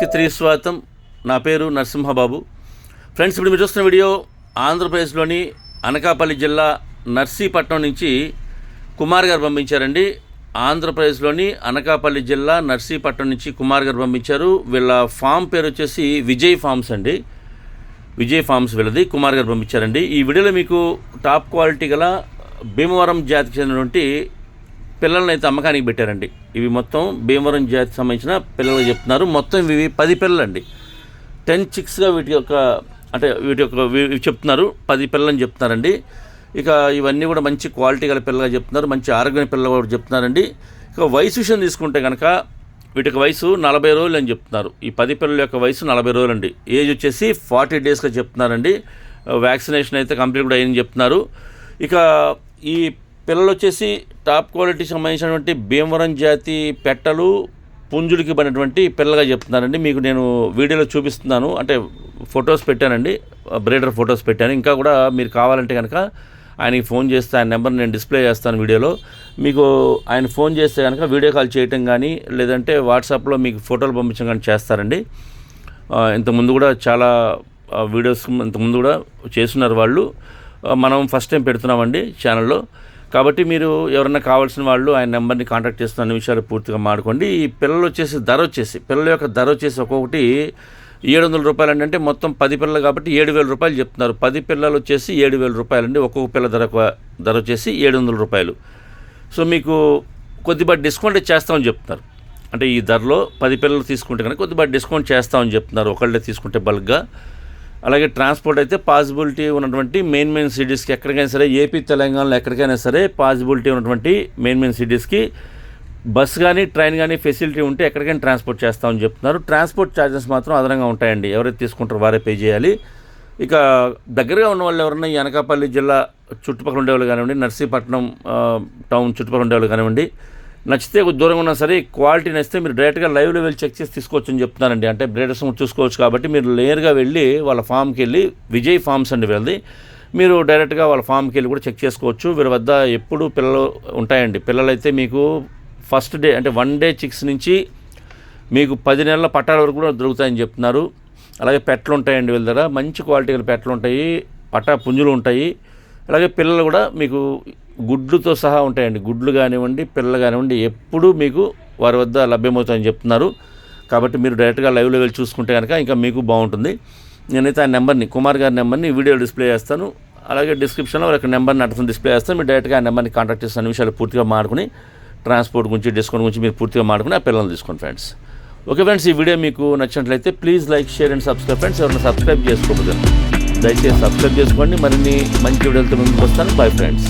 కి తిరిగి స్వాగతం. నా పేరు నరసింహబాబు. ఫ్రెండ్స్ ఇప్పుడు మీరు చూస్తున్న వీడియో ఆంధ్రప్రదేశ్లోని అనకాపల్లి జిల్లా నర్సీపట్నం నుంచి కుమార్ గారు పంపించారండి. ఆంధ్రప్రదేశ్లోని అనకాపల్లి జిల్లా నర్సీపట్నం నుంచి కుమార్ గారు పంపించారు. వీళ్ళ ఫామ్ పేరు వచ్చేసి విజయ్ ఫార్మ్స్ అండి. విజయ్ ఫార్మ్స్ వీళ్ళది కుమార్ గారు పంపించారండి. ఈ వీడియోలో మీకు టాప్ క్వాలిటీ గల భీమవరం జాతికి చెందినటువంటి పిల్లల్ని అయితే అమ్మకానికి పెట్టారండి. ఇవి మొత్తం భీమవరం జాతికి సంబంధించిన పిల్లలు చెప్తున్నారు. మొత్తం ఇవి పది పిల్లలండి. టెన్ చిక్స్గా వీటి యొక్క అంటే వీటి యొక్క చెప్తున్నారు. పది పిల్లలని చెప్తున్నారండి. ఇక ఇవన్నీ కూడా మంచి క్వాలిటీ గల పిల్లగా చెప్తున్నారు. మంచి ఆరోగ్యమైన పిల్లలు కూడా చెప్తున్నారండి. ఇక వయసు విషయం తీసుకుంటే కనుక వీటి యొక్క వయసు నలభై రోజులు అని చెప్తున్నారు. ఈ పది పిల్లల యొక్క వయసు నలభై రోజులు అండి ఏజ్ వచ్చేసి ఫార్టీ డేస్గా చెప్తున్నారండి. వ్యాక్సినేషన్ అయితే కంప్లీట్ కూడా అయ్యిందని చెప్తున్నారు. ఇక ఈ పిల్లలు వచ్చేసి టాప్ క్వాలిటీ సంబంధించినటువంటి భీమవరం జాతి పెట్టలు పుంజుడికి పడినటువంటి పిల్లగా చెప్తున్నారండి. మీకు నేను వీడియోలో చూపిస్తున్నాను. అంటే ఫొటోస్ పెట్టానండి. బ్రీడర్ ఫొటోస్ పెట్టాను. ఇంకా కూడా మీరు కావాలంటే కనుక ఆయనకి ఫోన్ చేస్తే ఆయన నెంబర్ నేను డిస్ప్లే చేస్తాను వీడియోలో. మీకు ఆయన ఫోన్ చేస్తే కనుక వీడియో కాల్ చేయటం కానీ లేదంటే వాట్సాప్లో మీకు ఫోటోలు పంపించడం కానీ చేస్తారండి. ఇంతకుముందు కూడా చాలా వీడియోస్ ఇంతకుముందు కూడా చేస్తున్నారు వాళ్ళు. మనం ఫస్ట్ టైం పెడుతున్నామండి ఛానల్లో. కాబట్టి మీరు ఎవరన్నా కావాల్సిన వాళ్ళు ఆయన నెంబర్ని కాంటాక్ట్ చేస్తున్న విషయాలు పూర్తిగా మాడుకోండి. ఈ పిల్లలు వచ్చేసి ధర వచ్చేసి పిల్లల యొక్క ధర వచ్చేసి ఒక్కొక్కటి ఏడు వందల రూపాయలు అంటే మొత్తం పది పిల్లలు కాబట్టి ఏడు వేల రూపాయలు చెప్తున్నారు. పది పిల్లలు వచ్చేసి ఏడు వేల రూపాయలు అండి. ఒక్కొక్క పిల్ల ధర ధర వచ్చేసి ఏడు వందల రూపాయలు. సో మీకు కొద్దిపాటి డిస్కౌంట్ చేస్తామని చెప్తున్నారు. అంటే ఈ ధరలో పది పిల్లలు తీసుకుంటే కనుక కొద్దిపాటి డిస్కౌంట్ చేస్తామని చెప్తున్నారు. ఒకళ్ళే తీసుకుంటే బల్క్గా. అలాగే ట్రాన్స్పోర్ట్ అయితే పాసిబిలిటీ ఉన్నటువంటి మెయిన్ మెయిన్ సిటీస్కి ఎక్కడికైనా సరే ఏపీ తెలంగాణలో ఎక్కడికైనా సరే పాసిబిలిటీ ఉన్నటువంటి మెయిన్ మెయిన్ సిటీస్కి బస్ కానీ ట్రైన్ కానీ ఫెసిలిటీ ఉంటే ఎక్కడికైనా ట్రాన్స్పోర్ట్ చేస్తామని చెప్తున్నారు. ట్రాన్స్పోర్ట్ ఛార్జెస్ మాత్రం అదనంగా ఉంటాయండి. ఎవరైతే తీసుకుంటారో వారే పే చేయాలి. ఇక దగ్గరగా ఉన్న వాళ్ళు ఎవరన్నా ఈ అనకాపల్లి జిల్లా చుట్టుపక్కల ఉండేవాళ్ళు కానివ్వండి నర్సీపట్నం టౌన్ చుట్టుపక్కల ఉండేవాళ్ళు కానివ్వండి నచ్చితే దూరంగా ఉన్నా సరే క్వాలిటీ నచ్చితే మీరు డైరెక్ట్గా లైవ్లో వెళ్ళి చెక్ చేసి తీసుకోవచ్చు అని చెప్తున్నారండి. అంటే బ్రేడర్స్ చూసుకోవచ్చు కాబట్టి మీరు నేరుగా వెళ్ళి వాళ్ళ ఫామ్కి వెళ్ళి విజయ్ ఫార్మ్స్ అండి వెళ్ళి మీరు డైరెక్ట్గా వాళ్ళ ఫామ్కి వెళ్ళి కూడా చెక్ చేసుకోవచ్చు. వీరి వద్ద ఎప్పుడు పిల్లలు ఉంటాయండి. పిల్లలైతే మీకు ఫస్ట్ డే అంటే వన్ డే చిక్స్ నుంచి మీకు పది నెలల పట్టాల వరకు కూడా దొరుకుతాయని చెప్తున్నారు. అలాగే పెట్లు ఉంటాయండి వీళ్ళ దగ్గర. మంచి క్వాలిటీ గల పెట్టలు ఉంటాయి. పట్టా పుంజులు ఉంటాయి. అలాగే పిల్లలు కూడా మీకు గుడ్లుతో సహా ఉంటాయండి. గుడ్లు కానివ్వండి పిల్లలు కానివ్వండి ఎప్పుడూ మీకు వారి వద్ద లభ్యమవుతాయని చెప్తున్నారు. కాబట్టి మీరు డైరెక్ట్గా లైవ్లో వెళ్ళి చూసుకుంటే కనుక ఇంకా మీకు బాగుంటుంది. నేనైతే ఆ నెంబర్ని కుమార్ గారి నెంబర్ని వీడియో డిస్ప్లే చేస్తాను. అలాగే డిస్క్రిప్షన్లో ఒక నెంబర్ని అర్థం డిస్ప్లే చేస్తాను. మీరు డైరెక్ట్గా ఆ నెంబర్ని కాంటాక్ట్ చేసిన విషయాలు పూర్తిగా మాడుకుని ట్రాన్స్పోర్ట్ గురించి డిస్కౌంట్ గురించి మీరు పూర్తిగా మాడుకుని ఆ పిల్లల్ని తీసుకోండి ఫ్రెండ్స్. ఓకే ఫ్రెండ్స్ ఈ వీడియో మీకు నచ్చినట్లయితే please like share and subscribe friends. ఎవరైనా సబ్స్క్రైబ్ చేసుకోకపోతే దయచేసి సబ్స్క్రైబ్ చేసుకోండి. మరిన్ని మంచి వీడియోలతో ముందుకు వస్తాను. Bye friends